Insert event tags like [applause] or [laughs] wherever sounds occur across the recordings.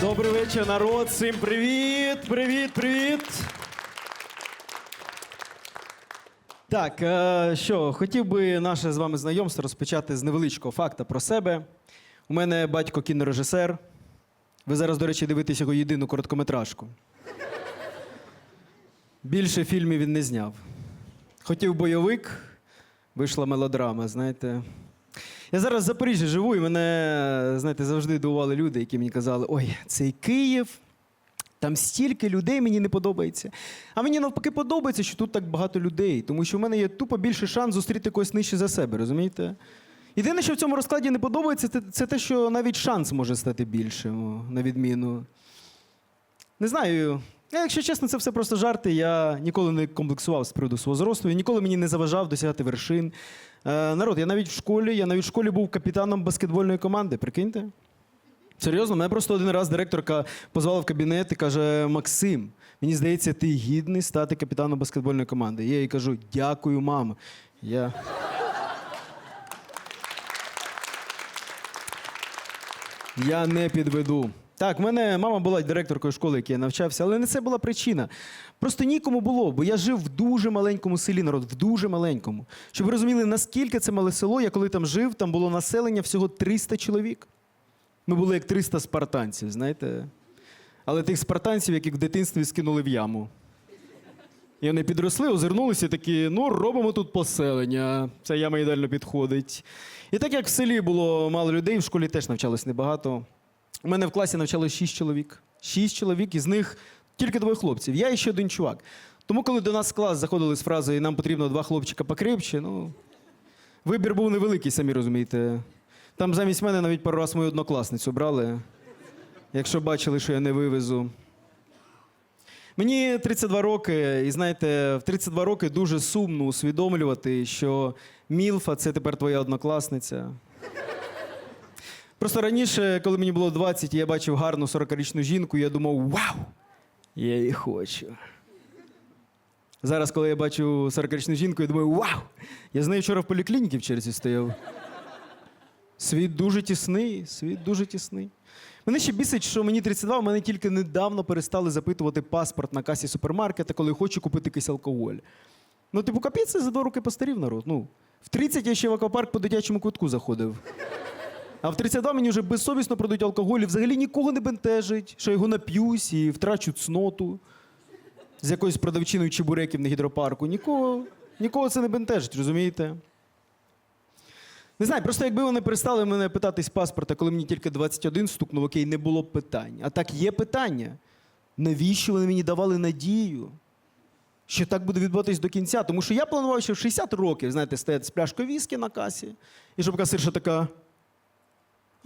Добрий вечір, народ. Всім привіт! Привіт, привіт! Так, е, що, хотів би наше з вами знайомство розпочати з невеличкого факта про себе. У мене батько кінорежисер. Ви зараз, до речі, дивитесь його єдину короткометражку. Більше фільмів він не зняв. Хотів бойовик, вийшла мелодрама, знаєте. Я зараз в Запоріжжі живу, і мене, знаєте, завжди дивували люди, які мені казали: ой, цей Київ, там стільки людей мені не подобається. А мені навпаки подобається, що тут так багато людей, тому що в мене є тупо більше шанс зустріти когось нижче за себе, розумієте? Єдине, що в цьому розкладі не подобається, це, те, що навіть шанс може стати більшим, на відміну. Не знаю. Я, якщо чесно, це все просто жарти. Я ніколи не комплексував з приводу свого зросту, і ніколи мені не заважав досягати вершин. Е, народ, я навіть в школі, я навіть в школі був капітаном баскетбольної команди, прикиньте. Серйозно, мене просто один раз директорка позвала в кабінет і каже: Максим, мені здається, ти гідний стати капітаном баскетбольної команди. Я їй кажу, дякую, мама. Я... Я не підведу. Так, в мене мама була директоркою школи, якій я навчався, але не це була причина. Просто нікому було, бо я жив в дуже маленькому селі, народ, в дуже маленькому. Щоб ви розуміли, наскільки це мале село, я коли там жив, там було населення всього 300 чоловік. Ми були як 300 спартанців, знаєте. Але тих спартанців, яких в дитинстві скинули в яму. І вони підросли, озирнулися такі: ну, робимо тут поселення. Ця яма ідеально підходить. І так як в селі було мало людей, в школі теж навчалось небагато. У мене в класі навчалось шість чоловік. Шість чоловік, із них тільки двоє хлопців. Я і ще один чувак. Тому, коли до нас в клас заходили з фразою нам потрібно два хлопчика покрепче, ну вибір був невеликий, самі розумієте. Там замість мене навіть пару раз мою однокласницю брали, якщо бачили, що я не вивезу. Мені 32 роки, і знаєте, в 32 роки дуже сумно усвідомлювати, що Мілфа це тепер твоя однокласниця. Просто раніше, коли мені було 20, і я бачив гарну 40-річну жінку, я думав, вау! Я її хочу. Зараз, коли я бачу 40-річну жінку, я думаю, вау! Я з нею вчора в поліклініці в черзі стояв. Світ дуже тісний, світ дуже тісний. Мене ще бісить, що мені 32, у мене тільки недавно перестали запитувати паспорт на касі супермаркета, коли хочу купити якийсь алкоголь. Ну, типу, капець, за два роки постарів народ. Ну, в 30 я ще в аквапарк по дитячому квитку заходив. А в 32 мені вже безсовісно продають алкоголь і взагалі нікого не бентежить, що я його нап'юсь і втрачу цноту з якоюсь продавчиною чебуреків на гідропарку. Нікого, нікого це не бентежить, розумієте? Не знаю, просто якби вони перестали мене питатись паспорта, коли мені тільки 21 стукнув, окей, не було б питань. А так є питання. Навіщо вони мені давали надію? Що так буде відбуватись до кінця? Тому що я планував, що в 60 років, знаєте, стояти з пляшкою віскі на касі, і щоб касирша така.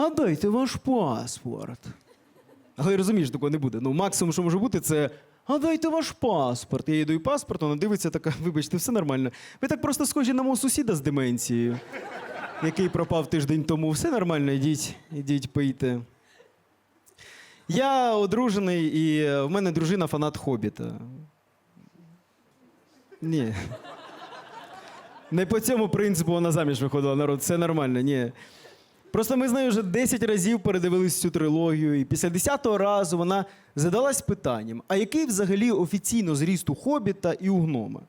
А дайте ваш паспорт. Але розумієш, такого не буде. Ну, максимум, що може бути, це. А дайте ваш паспорт. Я їй даю паспорт, вона дивиться така, [laughs] вибачте, все нормально. Ви так просто схожі на мого сусіда з деменцією, який пропав тиждень тому. Все нормально, ідіть, ідіть, пийте. Я одружений, і е, в мене дружина фанат хобіта. Ні. Не по цьому принципу вона заміж виходила, народ, все нормально, ні. Просто ми з нею вже 10 разів передивились цю трилогію, і після 10-го разу вона задалась питанням: а який взагалі офіційно зріст у хобіта і у гнома?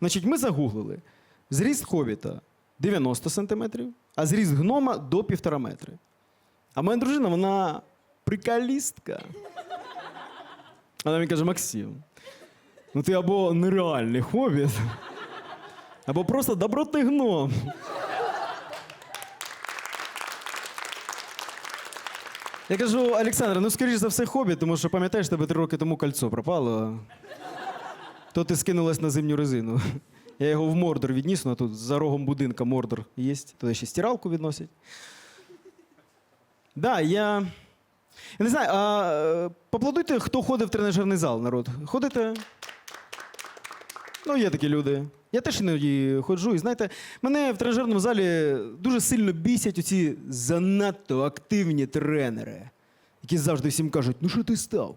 Значить, ми загуглили. Зріст хобіта 90 сантиметрів, а зріст гнома до півтора метри. А моя дружина, вона прикалістка. Вона мені каже: Максим, ну ти або нереальний хобіт, або просто добротний гном. Я кажу, Олександр, ну скоріш за все хобі, тому що пам'ятаєш, тебе три роки тому кольцо пропало. То ти скинулась на зимню резину. Я його в Мордор відніс, ну тут за рогом будинка Мордор є. Туди ще стиралку відносять. Да, я. Я не знаю, а поплодуйте, хто ходить в тренажерний зал, народ. Ходите? Ну, є такі люди. Я теж іноді ходжу, і знаєте, мене в тренажерному залі дуже сильно бісять оці занадто активні тренери, які завжди всім кажуть: ну що ти став?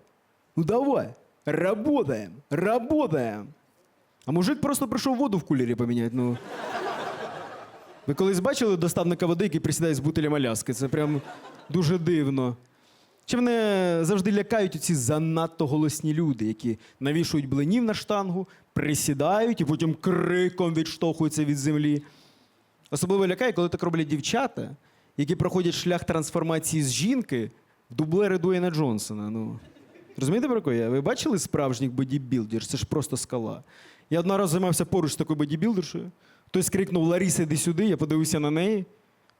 Ну давай, работаємо, работаємо. А мужик просто прийшов воду в кулері поміняти. Ну. Ви колись бачили доставника води, який присідає з бутилем Аляски? Це прям дуже дивно. Чи мене завжди лякають ці занадто голосні люди, які навішують блинів на штангу, присідають і потім криком відштовхуються від землі. Особливо лякає, коли так роблять дівчата, які проходять шлях трансформації з жінки в дублери Дуейна Джонсона. Ну, розумієте, про кого я? Ви бачили справжніх бодібілдерів? Це ж просто скала. Я одного разу займався поруч з такою бодібілдершою. Хтось крикнув Ларіса, іди сюди, я подивився на неї,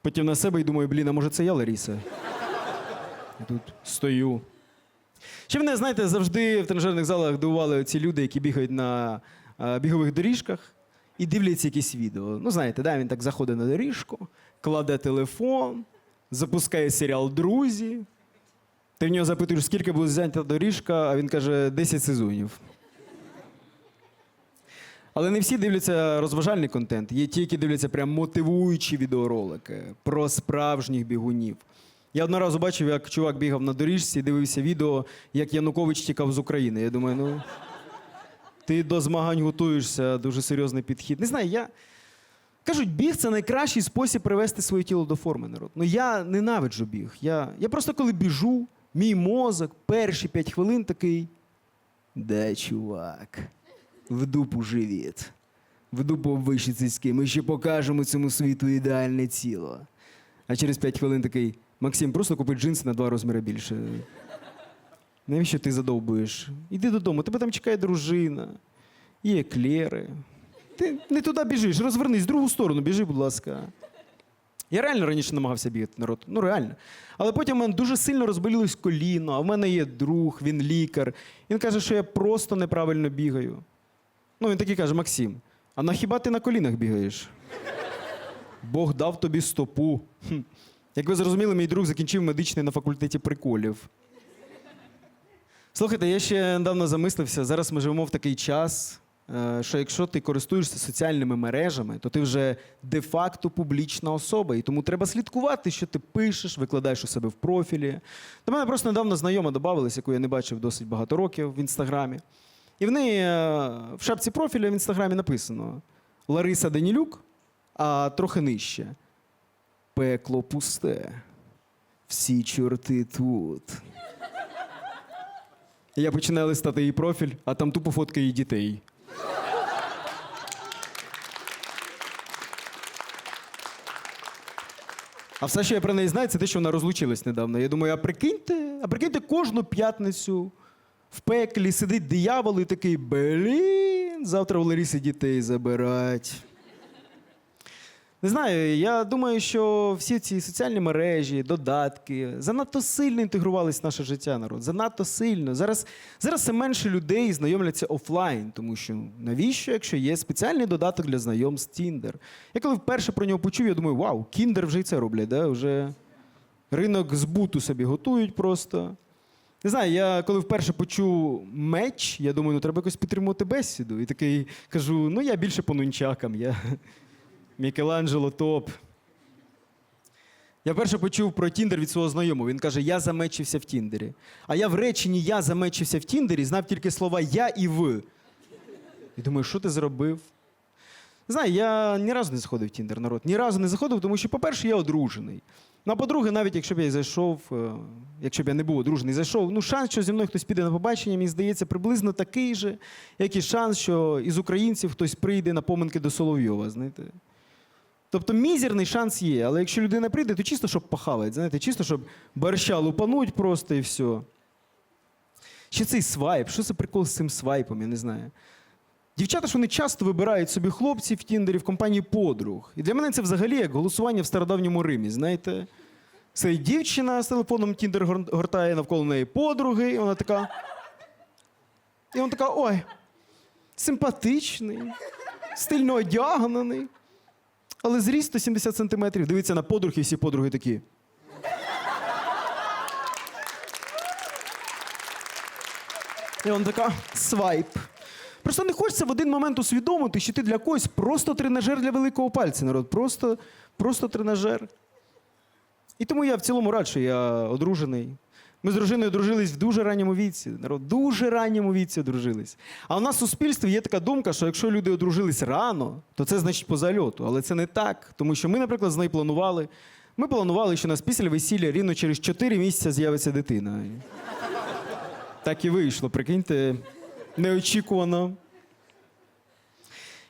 потім на себе і думаю, блін, а може це я Ларіса? І тут стою. Ще мене, знаєте, завжди в тренажерних залах дивували ці люди, які бігають на е, бігових доріжках і дивляться якісь відео. Ну, знаєте, да, він так заходить на доріжку, кладе телефон, запускає серіал Друзі. Ти в нього запитуєш, скільки буде зайнята доріжка, а він каже 10 сезонів. Але не всі дивляться розважальний контент. Є ті, які дивляться прям мотивуючі відеоролики про справжніх бігунів. Я одного разу бачив, як чувак бігав на доріжці і дивився відео, як Янукович тікав з України. Я думаю, ну ти до змагань готуєшся, дуже серйозний підхід. Не знаю, я. Кажуть, біг це найкращий спосіб привести своє тіло до форми народ. Ну я ненавиджу біг. Я, я просто коли біжу, мій мозок перші п'ять хвилин такий. Да, чувак, в дупу живіт, в дупу вищі цицьки. Ми ще покажемо цьому світу ідеальне тіло. А через п'ять хвилин такий Максим, просто купи джинси на два розміри більше. Навіщо ти задовбуєш? Іди додому, тебе там чекає дружина, і еклери. Ти не туди біжиш, розвернись, в другу сторону, біжи, будь ласка. Я реально раніше намагався бігати народ. Ну реально. Але потім в мене дуже сильно розболілось коліно, а в мене є друг, він лікар. Він каже, що я просто неправильно бігаю. Ну, він такий каже: Максим, а на хіба ти на колінах бігаєш? Бог дав тобі стопу. Хм. Як ви зрозуміли, мій друг закінчив медичний на факультеті приколів. Слухайте, я ще недавно замислився. Зараз ми живемо в такий час, е, що якщо ти користуєшся соціальними мережами, то ти вже де-факто публічна особа. І тому треба слідкувати, що ти пишеш, викладаєш у себе в профілі. До мене просто недавно знайома додавалась, яку я не бачив досить багато років в інстаграмі. І в неї е, в шапці профіля в інстаграмі написано Лариса Данілюк, а трохи нижче. Пекло пусте. Всі чорти тут. Я починаю листати її профіль, а там тупо фотка її дітей. А все, що я про неї знаю, це те, що вона розлучилась недавно. Я думаю, а прикиньте, а прикиньте кожну п'ятницю в пеклі сидить диявол і такий, блін, завтра у Ларіси дітей забирать. Не знаю, я думаю, що всі ці соціальні мережі, додатки занадто сильно інтегрувалися в наше життя, народ. Занадто сильно. Зараз, зараз все менше людей знайомляться офлайн, тому що навіщо, якщо є спеціальний додаток для знайомств Tinder? Я коли вперше про нього почув, я думаю, вау, Кіндер вже і це роблять, да? вже ринок збуту собі готують просто. Не знаю, я коли вперше почув меч, я думаю, ну треба якось підтримувати бесіду. І такий кажу: ну я більше по нунчакам. Я... Мікеланджело топ. Я вперше почув про Тіндер від свого знайомого. Він каже: Я замечився в Тіндері. А я в реченні Я замечився в Тіндері знав тільки слова я і в. І думаю, що ти зробив? Знаю, я ні разу не заходив в Тіндер, народ. Ні разу не заходив, тому що, по-перше, я одружений. Ну, а по-друге, навіть якщо б я зайшов, е, якщо б я не був одружений, зайшов, ну шанс, що зі мною хтось піде на побачення, мені здається, приблизно такий же, як і шанс, що із українців хтось прийде на поминки до Соловйова, знаєте. Тобто мізерний шанс є, але якщо людина прийде, то чисто, щоб похавати, знаєте, чисто, щоб борща лупануть просто і все. Ще цей свайп, що це прикол з цим свайпом, я не знаю. Дівчата ж вони часто вибирають собі хлопців в Тіндері в компанії подруг. І для мене це взагалі як голосування в стародавньому Римі, знаєте. Це дівчина з телефоном Тіндер гортає навколо неї подруги, і вона така. І вона така: ой, симпатичний, стильно одягнений. Але зріст 170 сантиметрів. Дивиться на подруг, і всі подруги такі. І вона така свайп. Просто не хочеться в один момент усвідомити, що ти для когось просто тренажер для великого пальця, народ. Просто, просто тренажер. І тому я в цілому рад, що я одружений. Ми з дружиною дружились в дуже ранньому віці. Народ, дуже ранньому віці одружились. А у нас в суспільстві є така думка, що якщо люди одружились рано, то це значить по зальоту. Але це не так. Тому що ми, наприклад, з нею планували Ми планували, що у нас після весілля рівно через 4 місяці з'явиться дитина. Так і вийшло, прикиньте, неочікувано.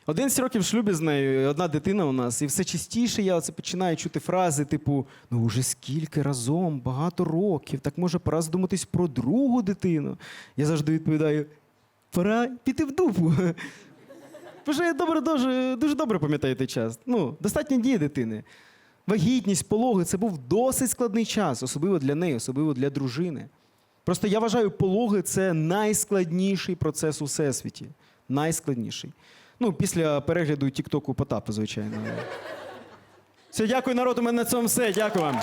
11 років в шлюбі з нею, і одна дитина у нас, і все частіше я оце починаю чути фрази, типу: ну уже скільки разом, багато років, так може пора задуматись про другу дитину. Я завжди відповідаю: пора піти в дупу. [laughs] Ви ж добре, дуже, дуже добре пам'ятаю той час. Ну, достатньо дії дитини. Вагітність, пологи це був досить складний час, особливо для неї, особливо для дружини. Просто я вважаю, пологи це найскладніший процес у всесвіті. Найскладніший. Ну, після перегляду Тіктоку Потапа, звичайно. Все, дякую, народ. У мене на цьому все. Дякую вам.